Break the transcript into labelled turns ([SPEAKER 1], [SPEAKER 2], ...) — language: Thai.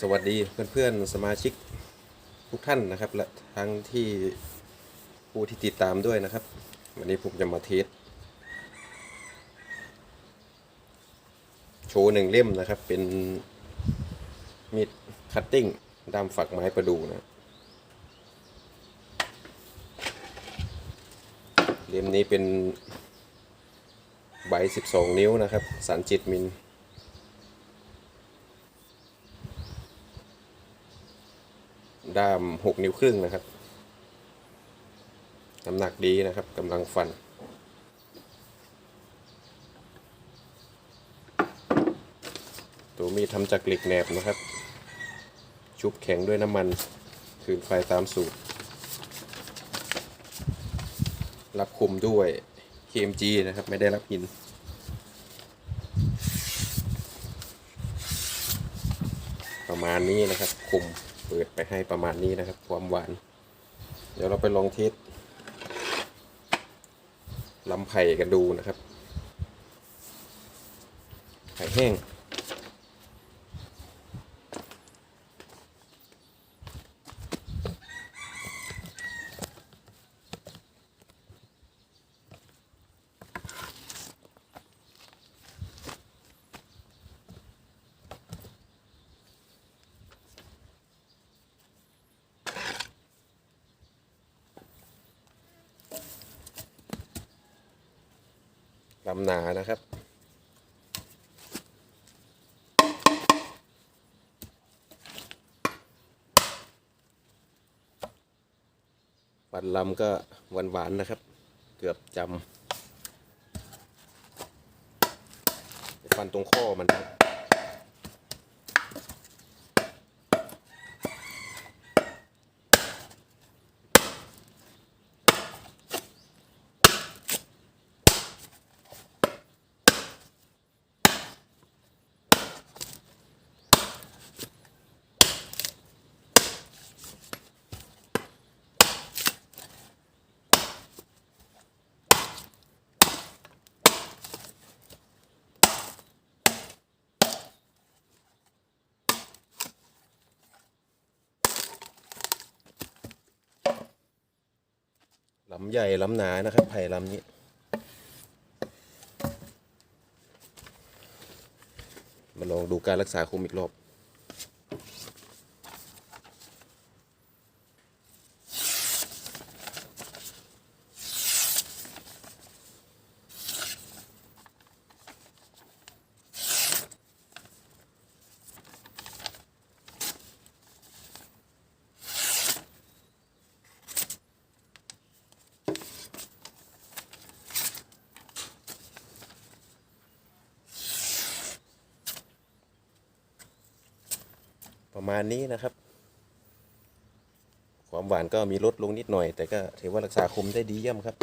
[SPEAKER 1] สวัสดีเพื่อนๆสมาชิกทุกท่านนะครับ และทั้งที่ผู้ที่ติดตามด้วยนะครับ วันนี้ผมจะมาเทสโชว์หนึ่งเล่มนะครับ เป็นมีดคัตติ้งด้ามฝักไม้ประดูนะเล่มนี้เป็นใบ 12 นิ้วนะครับสันจิตมิล ด้าม6นิ้วครึ่งนะครับน้ำหนักดีนะครับกำลังฟัน ตัวมีดทำจากเหล็กแหนบนะครับ ชุบแข็งด้วยน้ำมัน คืนไฟตามสูตร รับคุมด้วย KMG นะครับ ไม่ได้รับหินประมาณนี้นะครับคุม เปิดไปให้ประมาณนี้นะครับ ความหวาน เดี๋ยวเราไปลองเทสลำไผ่กันดูนะครับไผ่แห้ง ลำหนานะครับ ปันลำก็หวานหวานๆนะครับ เกือบจำฟันตรงข้อมันครับ ลำใหญ่ลำหนานะครับไผ่ลำนี้ มาลองดูการรักษาคุมอีกรอบ ประมาณนี้นะครับ ความหวานก็มีลดลงนิดหน่อย แต่ก็ถือว่ารักษาคุมได้ดีเยี่ยมครับ